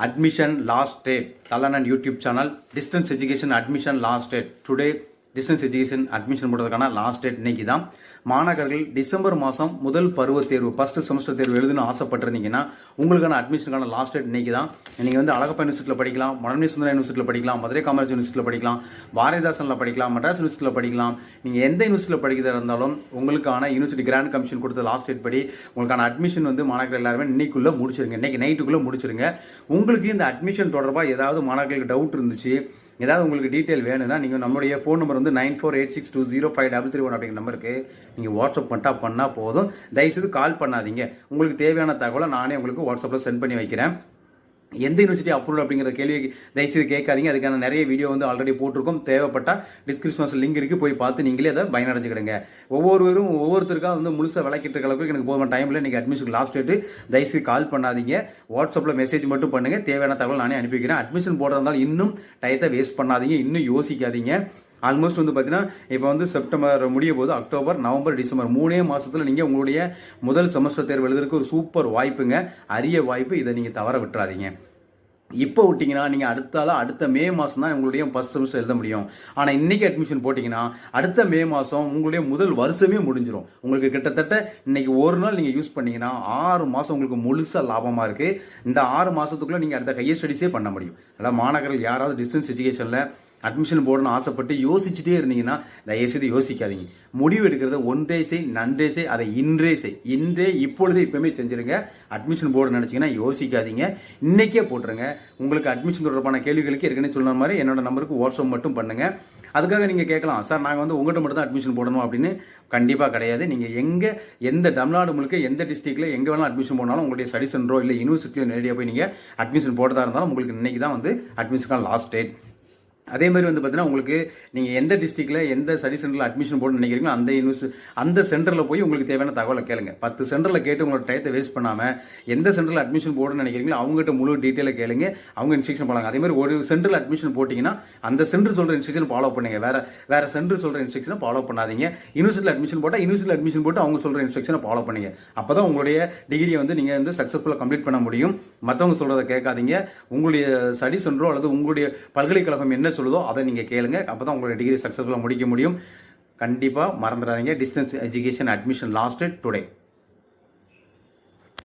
admission last date தலனன் YouTube channel distance education admission last date today distance education admission போடுறதுக்கான last date இன்னைக்கு தான் மாணவர்கள் December மாதம் முதல் பருவ தேர்வு ஃபர்ஸ்ட் செமஸ்டர் தேர்வு எழுதுன்னு ஆசைப்பட்டிருந்தீங்கன்னா உங்களுக்கான அட்மிஷனுக்கான லாஸ்ட் டேட் இன்னைக்கு தான் நீங்கள் வந்து அழகப்பா யூனிவர்சிட்டியில் படிக்கலாம் மனநீ சுந்தர யூனிவர்சிட்டியில் படிக்கலாம் மதுரை காமராஜ் யூனிவர்சிட்டியில் படிக்கலாம் பாரதிதாசனில் படிக்கலாம் மெட்ராஸ் யூனிவர்சிட்டியில் படிக்கலாம். நீங்கள் எந்த யூனிவர்சிட்டியில் படிக்கிறதா இருந்தாலும் உங்களுக்கான யூனிவர்சிட்டி கிராண்ட் கமிஷன் கொடுத்த லாஸ்ட் டேட் படி உங்களுக்கான அட்மிஷன் வந்து மாணவர்கள் எல்லாருமே இன்னைக்குள்ளே முடிச்சிருங்க. இன்னைக்கு நைட்டுக்குள்ளே முடிச்சிருங்க. உங்களுக்கு இந்த அட்மிஷன் தொடர்பாக ஏதாவது மாணவர்களுக்கு டவுட் இருந்துச்சு ஏதாவது உங்களுக்கு டீட்டெயில் வேணும்னா நீங்கள் நம்மளுடைய ஃபோன் நம்பர் வந்து nine four eight six two zero five double three one அப்படிங்கிற நம்பருக்கு நீங்கள் வாட்ஸ்அப் பண்ணிட்டா பண்ணால் போதும். தயவுசெய்து கால் பண்ணாதீங்க. உங்களுக்கு தேவையான தகவலை நானே உங்களுக்கு வாட்ஸ்அப்பில் சென்ட் பண்ணி வைக்கிறேன். எந்த யூனிவர்சிட்டி அப்ரூவல் அப்படிங்கிற கேள்வி தயவுசெய்து கேட்காதீங்க. அதுக்கான நிறைய வீடியோ வந்து ஆல்ரெடி போட்டிருக்கோம். தேவைப்பட்டால் டிஸ்கிரிப்ஷன் லிங்க் இருக்குது போய் பார்த்து நீங்களே அதை பயனடைஞ்சுக்கிடுங்க. ஒவ்வொருவரும் ஒவ்வொருத்தருக்காக வந்து முழுசாக விளக்கிட்டு இருக்க அளவுக்கு எனக்கு போதுமான டைமில் நீங்கள் அட்மிஷன் லாஸ்ட் டேட்டு தயவுசெய்து கால் பண்ணாதீங்க. வாட்ஸ்அப்பில் மெசேஜ் மட்டும் பண்ணுங்கள் தேவையான தகவல் நானே அனுப்பி வைக்கிறேன். அட்மிஷன் போடுறதா இருந்தாலும் இன்னும் டயத்தை வேஸ்ட் பண்ணாதீங்க. இன்னும் யோசிக்காதீங்க. ஆல்மோஸ்ட் வந்து பார்த்தீங்கன்னா இப்போ வந்து செப்டம்பர் முடிய போது அக்டோபர் நவம்பர் டிசம்பர் மூணே மாதத்தில் நீங்கள் உங்களுடைய முதல் செமஸ்டர் தேர்வு எழுதுறதுக்கு ஒரு சூப்பர் வாய்ப்புங்க. அரிய வாய்ப்பு. இதை நீங்கள் தவற விட்டுறாதீங்க. இப்போ விட்டிங்கன்னா நீங்கள் அடுத்தால அடுத்த மே மாதம் தான் உங்களுடைய ஃபர்ஸ்ட் செமஸ்டர் எழுத முடியும். ஆனால் இன்னைக்கு அட்மிஷன் போட்டிங்கன்னா அடுத்த மே மாதம் உங்களுடைய முதல் வருஷமே முடிஞ்சிடும் உங்களுக்கு கிட்டத்தட்ட இன்னைக்கு ஒரு நாள் நீங்கள் யூஸ் பண்ணிங்கன்னா ஆறு மாதம் உங்களுக்கு முழுசாக லாபமாக இருக்குது இந்த ஆறு மாதத்துக்குள்ளே நீங்கள் அடுத்த ஹையர் ஸ்டடிஸே பண்ண முடியும். அதாவது மாணவர்கள் யாராவது டிஸ்டன்ஸ் எஜுகேஷனில் அட்மிஷன் போடணும்னு ஆசைப்பட்டு யோசிச்சுட்டே இருந்தீங்கன்னா தயவுசெய்து யோசிக்காதீங்க. முடிவு எடுக்கிறத ஒன்றே செய் நன்றே செய் அதை இன்றே செய். இன்றே இப்பொழுதே இப்பவுமே செஞ்சிருங்க. அட்மிஷன் போர்டு நினச்சிங்கன்னா யோசிக்காதீங்க. இன்னைக்கே போட்டுருங்க. உங்களுக்கு அட்மிஷன் தொடர்பான கேள்விகளுக்கு ஏற்கனவே சொன்ன மாதிரி என்னோட நம்பருக்கு வாட்ஸ்அப் மட்டும் பண்ணுங்க. அதுக்காக நீங்க கேட்கலாம். சார் நாங்கள் வந்து உங்கள்கிட்ட மட்டும் தான் அட்மிஷன் போடணும் அப்படின்னு கண்டிப்பாக கிடையாது. நீங்கள் எங்கே எந்த தமிழ்நாடு முழுக்க எந்த டிஸ்ட்ரிக்ட்ல எங்கே வேணாலும் அட்மிஷன் போனாலும் உங்களுடைய ஸ்டடி சென்டரோ இல்லை யூனிவர்சிட்டியோ நேரடியாக போய் நீங்கள் அட்மிஷன் போட்டதாக இருந்தாலும் உங்களுக்கு இன்னைக்கு தான் வந்து அட்மிஷனுக்கான லாஸ்ட் டேட் அதே மாதிரி வந்து பார்த்தீங்கன்னா உங்களுக்கு நீங்கள் எந்த டிஸ்ட்ரிக்டில் எந்த ஸ்டடி சென்டரில் அட்மிஷன் போட நினைக்கிறீங்களோ அந்த யூனிவர்ஸ் அந்த சென்டரில் போய் உங்களுக்கு தேவையான தகவலை கேளுங்க. பத்து சென்டரில் கேட்டு உங்களோட டயத்தை வேஸ்ட் பண்ணாமல் எந்த சென்டரில் அட்மிஷன் போடணும்னு நினைக்கிறீங்களோ அவங்ககிட்ட முழு டீட்டெயிலை கேளுங்க. அவங்க இன்ஸ்ட்ரக்ஷன் போலாங்க அதே மாதிரி ஒரு சென்டரில் அட்மிஷன் போட்டிங்கன்னா அந்த சென்டர் சொல்கிற இன்ஸ்ட்ரக்ஷன் ஃபாலோ பண்ணுங்க. வேற வேற சென்டர் சொல்கிற இன்ஸ்ட்ரக்ஷனை ஃபாலோ பண்ணாதீங்க. யூனிவர்சிட்டியில் அட்மிஷன் போட்டால் யூனிவர்சிட்டியில் அட்மிஷன் போட்டு அவங்க சொல்கிற இன்ஸ்ட்ரக்ஷனை ஃபாலோ பண்ணுங்க. அப்போ தான் உங்களுடைய டிகிரியை வந்து நீங்கள் வந்து சக்ஸஸ்ஃபுல்லாக கம்ப்ளீட் பண்ண முடியும். மற்றவங்க சொல்கிறத கேட்காதீங்க. உங்களுடைய ஸ்டடி சென்டரோ அல்லது உங்களுடைய பல்கலைக்கழகம் என்ன சொல்லுதோ அதை நீங்கள் கேளுங்க. அப்போ தான் உங்களோட டிகிரி சக்ஸஸ்ஃபுல்லாக முடிக்க முடியும். கண்டிப்பாக மறந்துடாதீங்க. Distance education admission last today